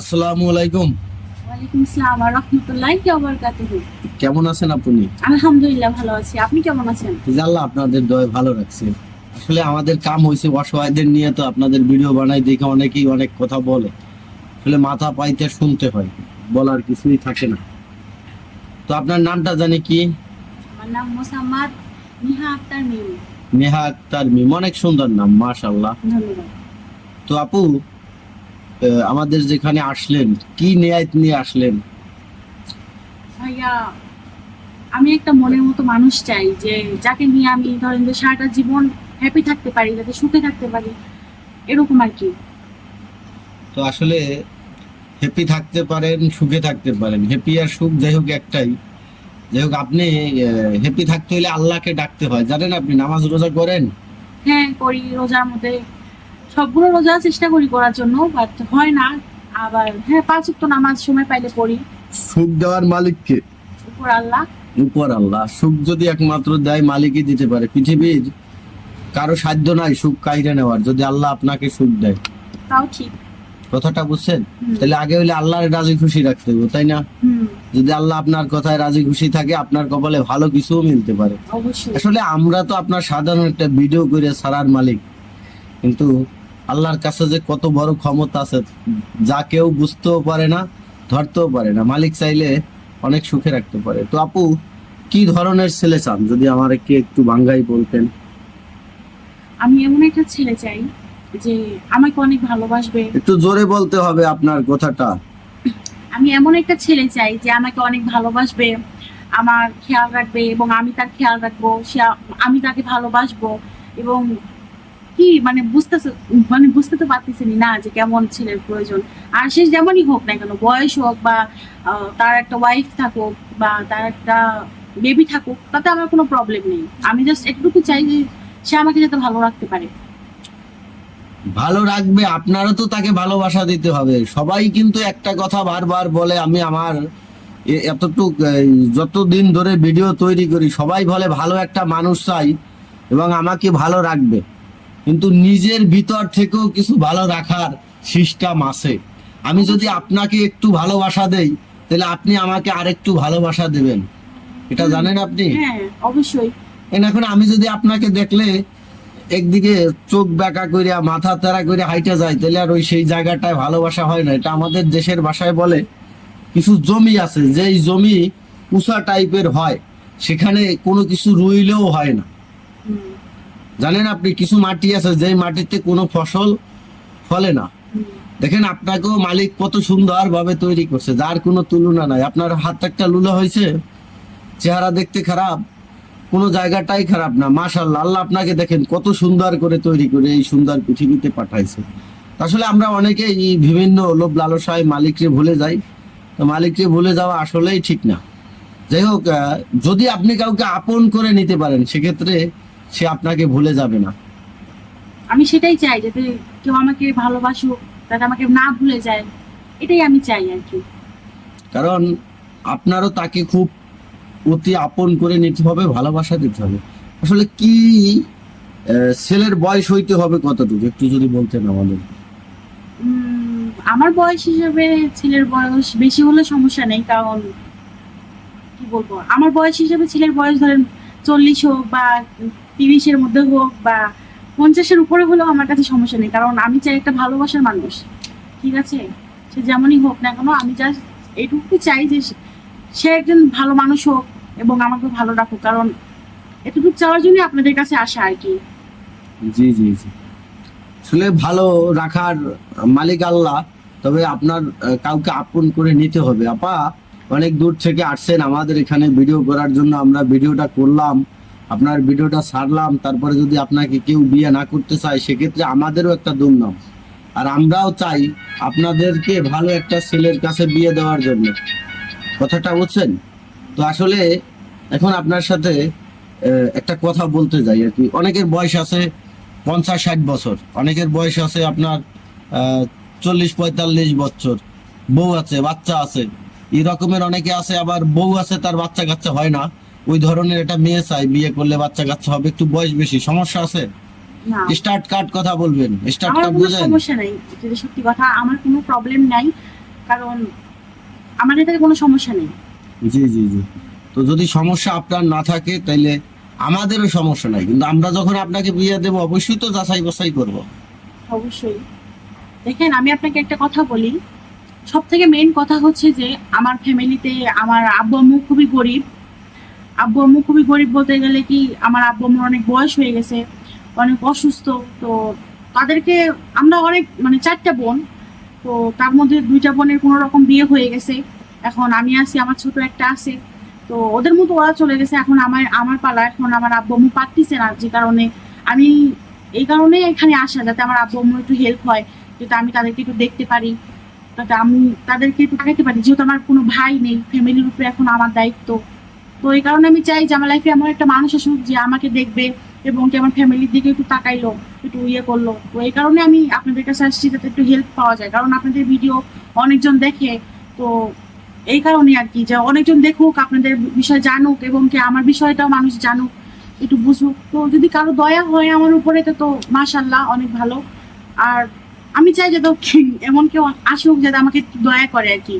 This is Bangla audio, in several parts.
আসসালামু আলাইকুম। ওয়ালাইকুম আসসালাম ওয়া রাহমাতুল্লাহি ওয়া বারাকাতুহু কেমন আছেন আপনি? আলহামদুলিল্লাহ ভালো আছি। আপনি কেমন আছেন? আল্লাহ আপনাদের দয় ভালো রাখছে। আসলে আমাদের কাম হয়েছে অসহায়দের নিয়ে তো আপনাদের ভিডিও বানাই দেখে অনেকেই অনেক কথা বলে। আসলে মাথা পাইতে শুনতে হয় বলার কিছুই থাকে না। তো আপনার নামটা জানি কি? আমার নাম মোসাম্মদ নিহা আক্তার মিম। নেহা আক্তার মিম অনেক সুন্দর নাম ধন্যবাদ। তো আপু আমাদের যেখানে আসলেন কি নেয়াত নিয়ে আসলেন? ভাইয়া আমি একটা মনের মতো মানুষ চাই যে যাকে নিয়ে আমি ধরেন যে সারাটা জীবন হ্যাপি থাকতে পারি যাতে সুখে থাকতে পারি এরকম আর কি। তো আসলে হ্যাপি থাকতে পারেন সুখে থাকতে পারেন। হ্যাপি আর সুখ যাই হোক একটাই। যাই হোক আপনি হ্যাপি থাকতে হলে আল্লাহকে ডাকতে হয়। জানেন আপনি নামাজ রোজা করেন? হ্যাঁ করি রোজার মধ্যে। সবগুলো রোজা চেষ্টা করি করার জন্য বাট হয় না। আবার হ্যাঁ পাঁচ ওয়াক্ত নামাজ সময় পাইলে পড়ি। সুখ দেওয়ার মালিককে উপর আল্লাহ। উপর আল্লাহ। সুখ যদি একমাত্র দেয় মালিকই দিতে পারে। পৃথিবীর কারও সাধ্য নাই সুখ কাইরে নেওয়ার যদি আল্লাহ আপনাকে সুখ দেয়। তাও ঠিক। কথাটা বুঝছেন? তাহলে আগে হইলে আল্লাহর রাজি খুশি রাখতে হবে তাই না? যদি আল্লাহ আপনার কথায় রাজি খুশি থাকে আপনার কপালে ভালো কিছুও মিলতে পারে। আসলে আমরা তো আপনার সাধারণ একটা ভিডিও করে ছাড়ার মালিক। কিন্তু আল্লাহর কাছে যে কত বড় ক্ষমতা আছে যা কেউ বুঝতেও পারে না ধরতেও পারে না। মালিক চাইলে অনেক সুখে রাখতে পারে। তো আপু কি ধরনের ছেলে চান? যদি আমার কি একটু বাঙ্গাই বলতেন। আমি এমন একটা ছেলে চাই যে আমাকে অনেক ভালোবাসবে। একটু জোরে বলতে হবে আপনার কথাটা। আমি এমন একটা ছেলে চাই যে আমাকে অনেক ভালোবাসবে আমার খেয়াল রাখবে এবং আমি তার খেয়াল রাখব সে আমি তাকে ভালোবাসবো এবং কি? মানে বুঝতেছে মানে বুঝতে তো পারতেছেনি না যে কেমন ছেলের প্রয়োজন। আর সে যেমনই হোক না কেন, বয়স হোক বা তার একটা ওয়াইফ থাকুক বা তার একটা বেবি থাকুক, তাতে আমার কোনো প্রবলেম নেই। আমি জাস্ট একটুকু চাই যে সে আমাকে যাতে ভালো রাখতে পারে। ভালো রাখবে, আপনারও তো তাকে ভালোবাসা দিতে হবে। সবাই কিন্তু একটা কথা বারবার বলে, আমি আমার এতটুক যতদিন ধরে ভিডিও তৈরি করি, সবাই বলে, ভালো একটা মানুষ চাই এবং আমাকে ভালো রাখবে। কিন্তু নিজের ভিতর থেকেও কিছু ভালো রাখার সিস্টেম আছে। আমি যদি আপনাকে একটু ভালোবাসা দেই তাহলে আপনি আমাকে আরেকটু ভালোবাসা দেবেন। এটা জানেন আপনি? হ্যাঁ অবশ্যই। এখন আমি যদি আপনাকে দেখলে একদিকে চোখ বেঁকা করিয়া মাথা তারা করে হাইটে যায় তাহলে আর ওই সেই জায়গাটায় ভালোবাসা হয় না। এটা আমাদের দেশের ভাষায় বলে কিছু জমি আছে যেই জমি উষা টাইপের হয় সেখানে কোনো কিছু রুইলেও হয় না। জানেন আপনি, কিছু মাটি আছে, যেই মাটিতে কোনো ফসল ফলে না। দেখেন আপনাকেও মালিক কত সুন্দর ভাবে তৈরি করছে, যার কোনো তুলনা নাই। আপনার হাত একটা লুলা হয়েছে, চেহারা দেখতে খারাপ, কোনো জায়গাটাই খারাপ না মাশাল্লাহ আল্লাহ আপনাকে দেখেন কত সুন্দর করে তৈরি করে এই সুন্দর পৃথিবীতে পাঠাইছে। আসলে আমরা অনেকেই বিভিন্ন লোভ লালসায় মালিককে ভুলে যাই। তো মালিককে ভুলে যাওয়া আসলেই ঠিক না। যাই হোক যদি আপনি কাউকে আপন করে নিতে পারেন, সেক্ষেত্রে সে আপনাকে ভুলে যাবে না। আমি সেটাই চাই যাতে কেউ আমাকে ভালোবাসুক যাতে আমাকে না ভুলে যায়। এটাই আমি চাই আর কি। কারণ আপনারও তাকে খুব অতি আপন করে নিতে হবে ভালোবাসা দিতে হবে। আসলে কি ছেলের বয়স হইতে হবে কতটুকু? একটু যদি বলতেন আমাদের। আমার বয়স হিসেবে ছেলের বয়স বেশি হলে সমস্যা নেই কারণ কি বলব? আমার বয়স হিসেবে ছেলের বয়স ধরেন চল্লিশ হোক বা তিরিশের মধ্যে হোক বা পঞ্চাশের উপরে হলেও আমার কাছে সমস্যা নেই। কারণ আমি চাই একটা ভালোবাসার মানুষ। ঠিক আছে? সে যেমনই হোক না কেন, আমি জাস্ট এইটুকু চাই যে সে- একজন ভালো মানুষ হোক এবং আমাকে ভালো রাখুক। কারণ এতটুকু চাওয়ার জন্যই আপনাদের কাছে আসা আর কি। জি জি জি। আসলে ভালো রাখার মালিক আল্লাহ, তবে আপনার কাউকে আপন করে নিতে হবে। আপা অনেক দূর থেকে আসছেন আমাদের এখানে ভিডিও করার জন্য আমরা ভিডিওটা করলাম। আপনার ভিডিওটা ছাড়লাম তারপরে যদি আপনাকে কেউ বিয়ে না করতে চায়, সেক্ষেত্রে আমাদেরও একটা দুর্নাম। আর আমরাও চাই আপনাদেরকে ভালো একটা ছেলের কাছে বিয়ে দেওয়ার জন্য। কথাটা বুঝছেন? তো আসলে এখন আপনার সাথে একটা কথা বলতে যাই আর কি। অনেকের বয়স আছে পঞ্চাশ ষাট বছর, অনেকের বয়স আছে আপনার চল্লিশ পঁয়তাল্লিশ বছর। বউ আছে, বাচ্চা আছে। এই রকমের অনেকে আছে আবার বউ আছে তার বাচ্চা কাচ্চা হয় না। ওই ধরনের একটা মেয়ে চাই বিয়ে করলে বাচ্চা কাচ্চা হবে একটু বয়স বেশি। সমস্যা আছে? স্টার্ট কাট কথা বলবেন স্টার্ট কাট বুঝেন? সমস্যা নাই যদি সত্যি কথা আমার কোনো প্রবলেম নাই কারণ আমার এটাতে কোনো সমস্যা নেই। জি জি জি। তো যদি সমস্যা আপনার না থাকে তাইলে আমাদেরও সমস্যা নাই। কিন্তু আমরা যখন আপনাকে বিয়ে দেবো অবশ্যই তো যাচাই বাছাই করব। অবশ্যই। দেখেন আমি আপনাকে একটা কথা বলি সব থেকে মেন কথা হচ্ছে যে, আমার ফ্যামিলিতে আমার আব্বু আম্মু খুবই গরিব। আব্বু আম্মু খুবই গরিব বলতে গেলে কি, আমার আব্বু আম্মুর অনেক বয়স হয়ে গেছে, অনেক অসুস্থ। তো তাদেরকে আমরা অনেক মানে চারটা বোন, তো তার মধ্যে দুইটা বোনের কোনো রকম বিয়ে হয়ে গেছে। এখন আমি আছি, আমার ছোট একটা আছে। তো ওদের মতো ওরা চলে গেছে। এখন আমার আমার পালা, এখন আমার আব্বু আম্মু পারতিছে না, যে কারণে আমি এই কারণে এখানে আসা, যাতে আমার আব্বু আম্মুর একটু হেল্প হয়, যাতে আমি তাদেরকে একটু দেখতে পারি। আমি তাদেরকে একটু দেখাতে পারি। যেহেতু আমার কোনো ভাই নেই ফ্যামিলির উপরে এখন আমার দায়িত্ব। তো এই কারণে আমি চাই যে আমার লাইফে এমন একটা মানুষ আসুক যে আমাকে দেখবে এবং কি আমার ফ্যামিলির দিকে একটু তাকাইলো, একটু ইয়ে করল। তো এই কারণে আমি আপনাদের কাছে আসছি যাতে একটু হেল্প পাওয়া যায়। কারণ আপনাদের ভিডিও অনেকজন দেখে, তো এই কারণে আর কি যে অনেকজন দেখুক, আপনাদের বিষয় জানুক এবং কি আমার বিষয়টাও মানুষ জানুক, একটু বুঝুক। তো যদি কারও দয়া হয় আমার উপরে, তো মাশাল্লাহ অনেক ভালো। আর আমি চাই যে এমন কেউ আসুক যাতে আমাকে দয়া করে আর কি।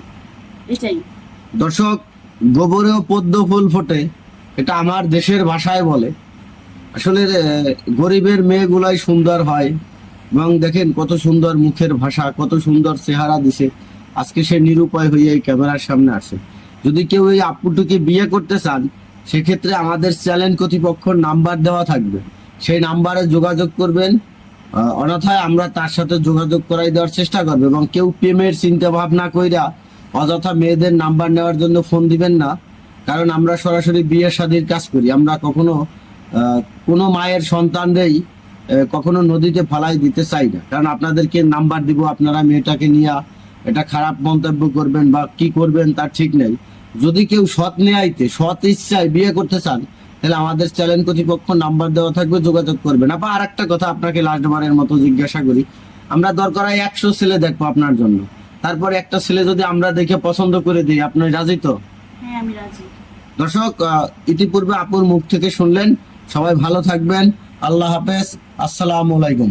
এটাই। দর্শক, গোবরেও পদ্ম ফুল ফোটে, এটা আমার দেশের ভাষায় বলে। আসলে গরিবের মেয়েগুলাই সুন্দর হয় এবং দেখেন কত সুন্দর মুখের ভাষা, কত সুন্দর চেহারা দিছে। আজকে সে নিরুপায় হয়ে এই ক্যামেরার সামনে আসে। যদি কেউ এই আপুটুকে বিয়ে করতে চান, সেক্ষেত্রে আমাদের চ্যানেল কর্তৃপক্ষর নাম্বার দেওয়া থাকবে। সেই নাম্বারে যোগাযোগ করবেন। অন্যথায় আমরা তার সাথে যোগাযোগ করাই দেওয়ার চেষ্টা করব এবং কেউ প্রেমের চিন্তা ভাবনা কইরা অযথা মেয়েদের নাম্বার নেওয়ার জন্য ফোন দিবেন না। কারণ আমরা সরাসরি বিয়ে শাদীর কাজ করি। আমরা কখনো কোনো মায়ের সন্তানদেরই কখনো নদীতে ফালাই দিতে চাই না। কারণ আপনাদেরকে নাম্বার দিব, আপনারা মেয়েটাকে নিয়ে এটা খারাপ মন্তব্য করবেন বা কি করবেন তার ঠিক নেই। যদি কেউ সৎ নেয়াইতে সৎ ইচ্ছায় বিয়ে করতে চান তাহলে আমাদের চ্যানেল কর্তৃপক্ষ নাম্বার দেওয়া থাকবে যোগাযোগ করবেন। আবার আর একটা কথা আপনাকে লাস্টবারের মতো জিজ্ঞাসা করি। আমরা দরকার হয় একশো ছেলে দেখব আপনার জন্য। তারপর একটা ছেলে যদি আমরা দেখে পছন্দ করে দিই আপনার রাজি তো? হ্যাঁ দর্শক ইতিপূর্বে আপুর মুখ থেকে শুনলেন। সবাই ভালো থাকবেন। আল্লাহ হাফেজ। আসসালামু আলাইকুম।